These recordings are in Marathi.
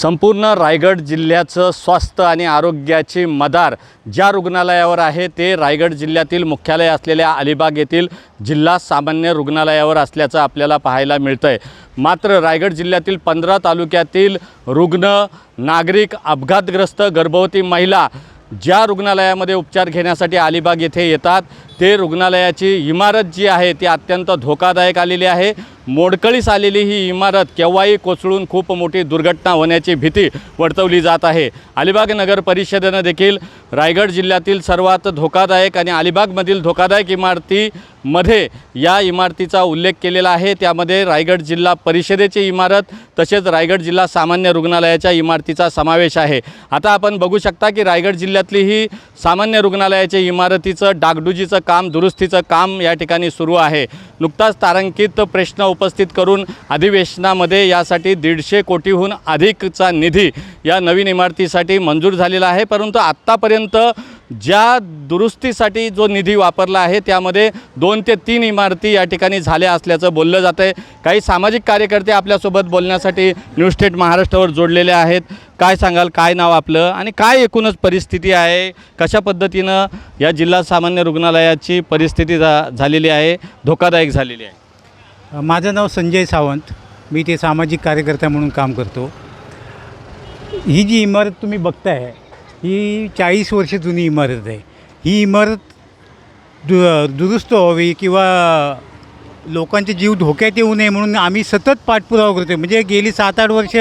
संपूर्ण रायगड जिल्ह्याचं स्वास्थ्य आणि आरोग्याची मदार ज्या रुग्णालयावर आहे ते रायगड जिल्ह्यातील मुख्यालय असलेल्या अलिबाग येथील जिल्हा सामान्य रुग्णालयावर असल्याचं आपल्याला पाहायला मिळतं आहे मात्र रायगड जिल्ह्यातील पंधरा तालुक्यातील रुग्ण नागरिक अपघातग्रस्त गर्भवती महिला ज्या रुग्णालयामध्ये उपचार घेण्यासाठी अलिबाग येथे येतात ते रुग्णालयाची इमारत जी आहे ती अत्यंत धोकादायक आलेली आहे. मोडकळीस आलेली ही इमारत केव्हाही कोसळून खूप मोठी दुर्घटना होण्याची भीती वर्तवली जात आहे. अलिबाग नगर परिषदेनं देखील रायगड जिल्ह्यातील सर्वात धोकादायक आणि अलिबागमधील धोकादायक इमारतीमध्ये या इमारतीचा उल्लेख केलेला आहे. त्यामध्ये रायगड जिल्हा परिषदेची इमारत तसेच रायगड जिल्हा सामान्य रुग्णालयाच्या इमारतीचा समावेश आहे. आता आपण बघू शकता की रायगड जिल्ह्यातली ही सामान्य रुग्णालयाच्या इमारतीचं डागडुजीचं काम दुरुस्तीचं काम या ठिकाणी सुरू आहे. नुकताच तारांकित प्रश्न उपस्थित करून अधिवेशनामध्ये यासाठी दीडशे कोटीहून अधिकचा निधी या नवीन इमारतीसाठी मंजूर झालेला आहे. परंतु आत्तापर्यंत ज्या दुरुस्तीसाठी जो निधी वापरला आहे त्यामध्ये दोन ते तीन इमारती या ठिकाणी झाल्या असल्याचं बोललं जातं आहे काही सामाजिक कार्यकर्ते आपल्यासोबत बोलण्यासाठी न्यू स्टेट महाराष्ट्रावर जोडलेले आहेत. काय सांगाल काय नाव आपलं आणि काय एकूणच परिस्थिती आहे? कशा पद्धतीनं या जिल्हा सामान्य रुग्णालयाची परिस्थिती झा झालेली आहे धोकादायक झालेली आहे? माझं नाव संजय सावंत. मी ते सामाजिक कार्यकर्ता म्हणून काम करतो. ही जी इमारत तुम्ही बघताय ही चाळीस वर्ष जुनी इमारत आहे. ही इमारत दु दुरुस्त व्हावी किंवा लोकांचे जीव धोक्यात येऊ नये म्हणून आम्ही सतत पाठपुरावा करतो आहे म्हणजे गेली सात आठ वर्ष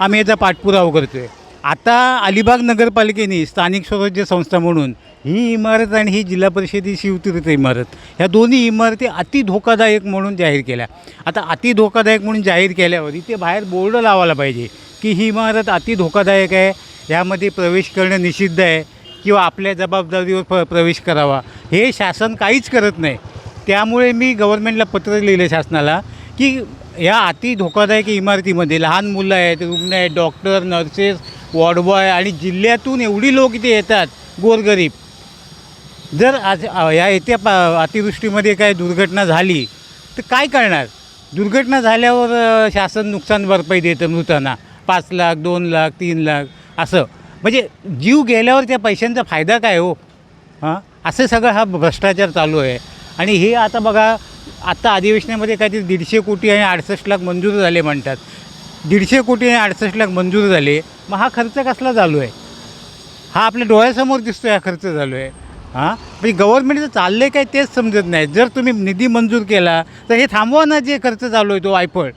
आम्ही याचा पाठपुरावा करतो आहे आता अलिबाग नगरपालिकेने स्थानिक स्वराज्य संस्था म्हणून ही इमारत आणि ही जिल्हा परिषदेची शिवतीर्थ इमारत ह्या दोन्ही इमारती अति धोकादायक म्हणून जाहीर केल्या. आता अति धोकादायक म्हणून जाहीर केल्यावर इथे बाहेर बोर्ड लावायला पाहिजे की ही इमारत अति धोकादायक आहे ह्यामध्ये प्रवेश करणं निषिद्ध आहे किंवा आपल्या जबाबदारीवर प्र प्रवेश करावा. हे शासन काहीच करत नाही. त्यामुळे मी गव्हर्नमेंटला पत्र लिहिलं शासनाला की या अति धोकादायक इमारतीमध्ये लहान मुलं आहेत रुग्ण आहेत डॉक्टर नर्सेस वॉर्डबॉय आणि जिल्ह्यातून एवढी लोक इथे येतात गोरगरीब. जर आज या येत्या पा अतिवृष्टीमध्ये काय दुर्घटना झाली तर काय करणार? दुर्घटना झाल्यावर शासन नुकसान भरपाई देतं मृतांना. पाच लाख दोन लाख तीन लाख असं. म्हणजे जीव गेल्यावर त्या पैशांचा फायदा काय हो? हां? असं सगळं हा भ्रष्टाचार चालू आहे. आणि हे आता बघा आत्ता अधिवेशनामध्ये काहीतरी दीडशे कोटी आणि अडसष्ट लाख मंजूर झाले म्हणतात. दीडशे कोटी आणि अडसष्ट लाख मंजूर झाले. मग हा खर्च कसला चालू आहे? हा आपल्या डोळ्यासमोर दिसतो हा खर्च चालू आहे. हां? म्हणजे गव्हर्नमेंटचं चाललं आहे काय तेच समजत नाही. जर तुम्ही निधी मंजूर केला तर हे थांबवा ना जे खर्च चालू आहे तो वायफळ.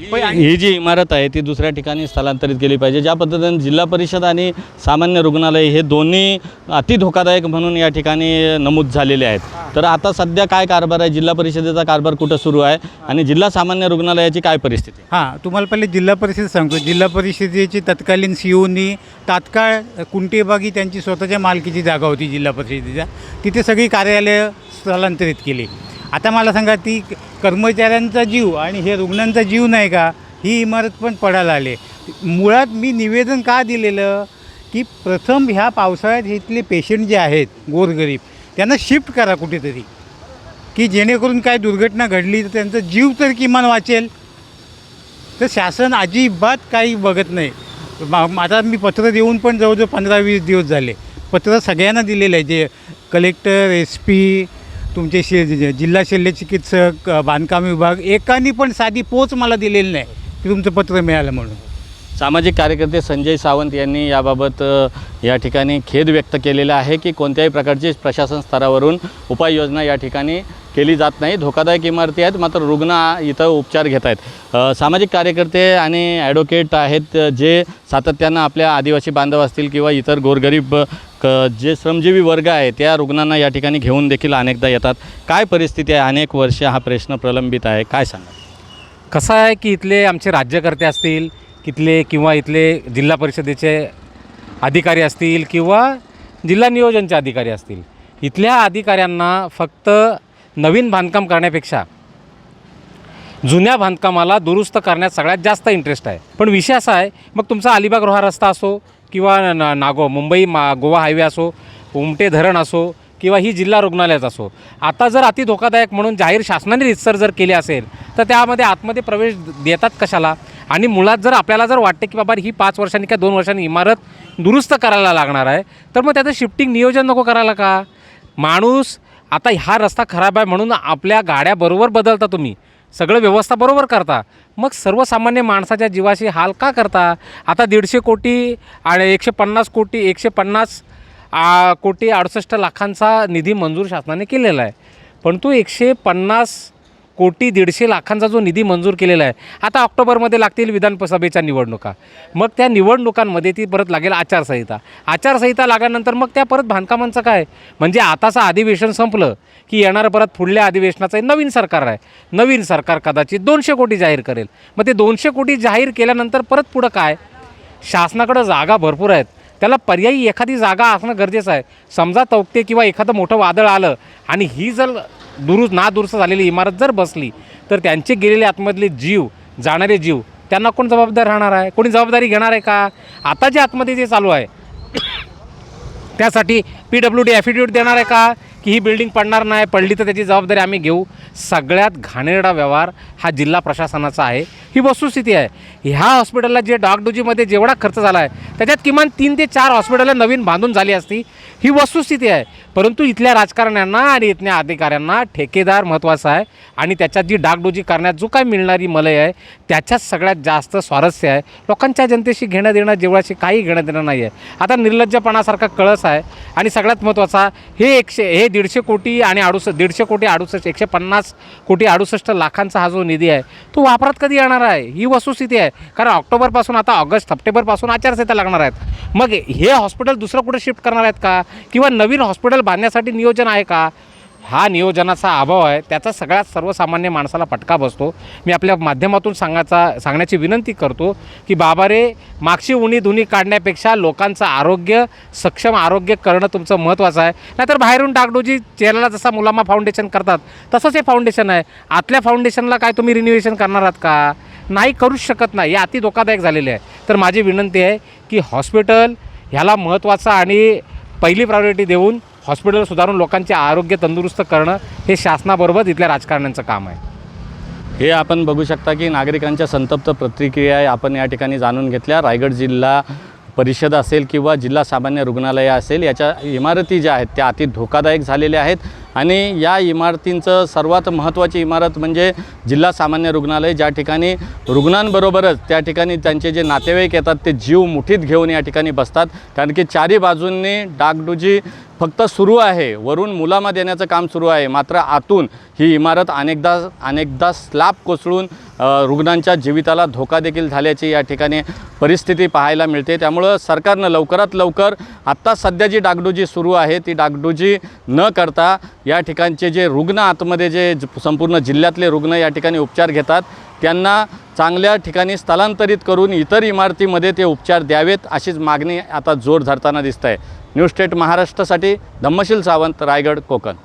ही जी इमारत आहे ती दुसऱ्या ठिकाणी स्थलांतरित केली पाहिजे. ज्या पद्धतीने जिल्हा परिषद आणि सामान्य रुग्णालय हे दोन्ही अति धोकादायक म्हणून या ठिकाणी नमूद झालेले आहेत. तर आता सध्या काय कारभार आहे? जिल्हा परिषदेचा कारभार कुठं सुरू आहे? आणि जिल्हा सामान्य रुग्णालयाची काय परिस्थिती? हां तुम्हाला पहिले जिल्हा परिषद सांगतो. जिल्हा परिषदेची तत्कालीन सी ओनी तात्काळ कुंटेबाग त्यांची स्वतःच्या मालकीची जागा होती जिल्हा परिषदेच्या. तिथे सगळी कार्यालयं स्थलांतरित केली. आता मला सांगा ती कर्मचाऱ्यांचा जीव आणि हे रुग्णांचा जीव नाही का ही इमारत पण पडायला आले. मुळात मी निवेदन का दिलेलं? की प्रथम ह्या पावसाळ्यात इथले पेशंट जे आहेत गोरगरीब त्यांना शिफ्ट करा कुठेतरी. की जेणेकरून काय दुर्घटना घडली तर त्यांचा जीव तर किमान वाचेल. तर शासन अजिबात काही बघत नाही. मा- आता मी पत्र देऊन पण जवळजवळ पंधरा वीस दिवस झाले. पत्र सगळ्यांना दिलेलं आहे जे कलेक्टर एस पी तुमचे शे जिल्हा शल्य चिकित्सक बांधकाम विभाग एकानी पण साधी पोच मला दिलेली नाही की तुमचं पत्र मिळालं म्हणून. सामाजिक कार्यकर्ते संजय सावंत यांनी याबाबत या ठिकाणी खेद व्यक्त केलेला आहे की कोणत्याही प्रकारची प्रशासन स्तरावरून उपाययोजना या ठिकाणी केली जात नाही. धोकादायक इमारती आहेत मात्र रुग्ण इथं उपचार घेत आहेत. सामाजिक कार्यकर्ते आणि ॲडव्होकेट आहेत जे सातत्यानं आपल्या आदिवासी बांधव असतील किंवा इतर गोरगरीब क जे श्रमजीवी वर्ग आहे त्या रुग्णांना या ठिकाणी घेऊन देखील अनेकदा येतात. काय परिस्थिती आहे? अनेक वर्ष हा प्रश्न प्रलंबित आहे. काय सांगा कसं आहे की इथले आमचे राज्यकर्ते असतील तिथले किंवा इथले जिल्हा परिषदेचे अधिकारी असतील किंवा जिल्हा नियोजनचे अधिकारी असतील इथल्या अधिकाऱ्यांना फक्त नवीन बांधकाम करण्यापेक्षा जुन्या बांधकामाला दुरुस्त करण्यात सगळ्यात जास्त इंटरेस्ट आहे. पण विषय असा आहे मग तुमचा अलिबाग रोहा रस्ता असो किंवा ना नागो मुंबई मा गोवा हायवे असो उमटे धरण असो किंवा ही जिल्हा रुग्णालयात असो आता जर अति धोकादायक म्हणून जाहीर शासनाने रितसर जर केले असेल तर त्यामध्ये आतमध्ये प्रवेश देतात कशाला? आणि मुळात जर आपल्याला जर वाटते की बाबा ही पाच वर्षांनी किंवा दोन वर्षांनी इमारत दुरुस्त करायला लागणार आहे तर मग त्याचं शिफ्टिंग नियोजन नको करायला का? माणूस आता हा रस्ता खराब आहे म्हणून आपल्या गाड्या बरोबर बदलता तुम्ही. सगळं व्यवस्था बरोबर करता. मग सर्वसामान्य माणसाच्या जीवाशी हाल का करता? आता दीडशे कोटी आणि एकशे पन्नास कोटी एकशे पन्नास आ, कोटी अडुसष्ट लाखांचा निधी मंजूर शासनाने केलेला आहे. पण तो एकशे पन्नास कोटी दीडशे लाखांचा जो निधी मंजूर केलेला आहे आता ऑक्टोबरमध्ये लागतील विधानसभेच्या निवडणुका. मग त्या निवडणुकांमध्ये ती परत लागेल आचारसंहिता. आचारसंहिता लागल्यानंतर मग त्या परत बांधकामांचं काय? म्हणजे आताचं अधिवेशन संपलं की येणारं परत पुढल्या अधिवेशनाचं एक नवीन सरकार आहे. नवीन सरकार कदाचित दोनशे कोटी जाहीर करेल. मग ते दोनशे कोटी जाहीर केल्यानंतर परत पुढं काय? शासनाकडं जागा भरपूर आहेत. त्याला पर्यायी एखादी जागा असणं गरजेचं आहे. समजा तौकते किंवा एखादं मोठं वादळ आलं आणि ही जर दुरुस्त नादुरुस्त झालेली इमारत जर बसली तर त्यांचे गेलेले आतमधले जीव जाणारे जीव त्यांना कोण जबाबदार राहणार आहे? कोणी जबाबदारी घेणार आहे का? आता जे आतमध्ये जे चालू आहे त्यासाठी पी डब्ल्यू डी ॲफिडेविट देणार आहे का? की ही बिल्डिंग पडणार नाही पडली तर त्याची जबाबदारी आम्ही घेऊ. सगळ्यात घाणेरडा व्यवहार हा जिल्हा प्रशासनाचा आहे. ही वस्तुस्थिती आहे. ह्या हॉस्पिटलला जे डागडुजीमध्ये जेवढा खर्च झाला आहे त्याच्यात किमान तीन ते चार हॉस्पिटलं नवीन बांधून झाली असती ही वस्तुस्थिती आहे. परंतु इथल्या राजकारण्यांना आणि इथल्या अधिकाऱ्यांना ठेकेदार महत्त्वाचा आहे आणि त्याच्यात जी डागडुजी करण्यात जो काय मिळणारी मलय आहे त्याच्यात सगळ्यात जास्त स्वारस्य आहे. लोकांच्या जनतेशी घेणं देणं जेवढाशी काही घेणं देणं नाही आहे आता निर्लज्जपणासारखा कळस आहे आणि सगळ्यात महत्त्वाचा हे एकशे हे दीडशे कोटी आणि अडुसष्ट दीडशे कोटी अडुसष्ट एकशे पन्नास कोटी अडुसष्ट लाखांचा हा जो निधी आहे तो वापरात कधी येणार आहे. ही वस्तुस्थिती आहे. कारण ऑक्टोबरपासून आता ऑगस्ट सप्टेंबरपासून आचारसंहिता लागणार आहेत. मग हे हॉस्पिटल दुसरं कुठे शिफ्ट करणार आहेत का? किंवा नवीन हॉस्पिटल बांधण्यासाठी नियोजन आहे का? हा नियोजनाचा अभाव आहे. त्याचा सगळ्यात सर्वसामान्य माणसाला फटका बसतो. मी आपल्या माध्यमातून सांगायचा सांगण्याची विनंती करतो की बाबा रे मागची उणी धुणी काढण्यापेक्षा लोकांचं आरोग्य सक्षम आरोग्य करणं तुमचं महत्त्वाचं आहे. नाहीतर बाहेरून डागडोजी चेहऱ्याला जसा मुलामा फाउंडेशन करतात तसंच हे फाउंडेशन आहे. आतल्या फाउंडेशनला काय तुम्ही रिन्युएशन करणार आहात का? नाही करूच शकत नाही. हे अति धोकादायक झालेले आहे. तर माझी विनंती आहे की हॉस्पिटल ह्याला महत्त्वाचा आणि पहिली प्रायोरिटी देऊन हॉस्पिटल सुधारून लोकांचे आरोग्य तंदुरुस्त करणं हे शासनाबरोबर इथल्या राजकारण्यांचं काम आहे. हे आपण बघू शकता की नागरिकांच्या संतप्त प्रतिक्रिया आपण या ठिकाणी जाणून घेतल्या. रायगड जिल्हा परिषद असेल किंवा जिल्हा सामान्य रुग्णालय असेल याच्या इमारती ज्या आहेत त्या अति धोकादायक झालेल्या आहेत. आणि या इमारतींचं सर्वात महत्त्वाची इमारत म्हणजे जिल्हा सामान्य रुग्णालय. ज्या ठिकाणी रुग्णांबरोबरच त्या ठिकाणी त्यांचे जे नातेवाईक येतात ते जीव मुठीत घेऊन या ठिकाणी बसतात. कारण की चारी बाजूंनी डागडुजी फक्त सुरू आहे. वरून मुलामा देण्याचं काम सुरू आहे. मात्र आतून ही इमारत अनेकदा अनेकदा स्लॅब कोसळून रुग्णांच्या जीविताला धोका देखील झाल्याची या ठिकाणी परिस्थिती पाहायला मिळते. त्यामुळं सरकारनं लवकरात लवकर आत्ता सध्या जी डागडुजी सुरू आहे ती डागडुजी न करता या ठिकाणचे जे रुग्ण आतमध्ये जे संपूर्ण जिल्ह्यातले रुग्ण या ठिकाणी उपचार घेतात त्यांना चांगल्या ठिकाणी स्थलांतरित करून इतर इमारतीमध्ये ते उपचार द्यावेत अशीच मागणी आता जोर धरताना दिसत आहे न्यूज स्टेट महाराष्ट्रासाठी धम्मशील सावंत रायगड कोकण.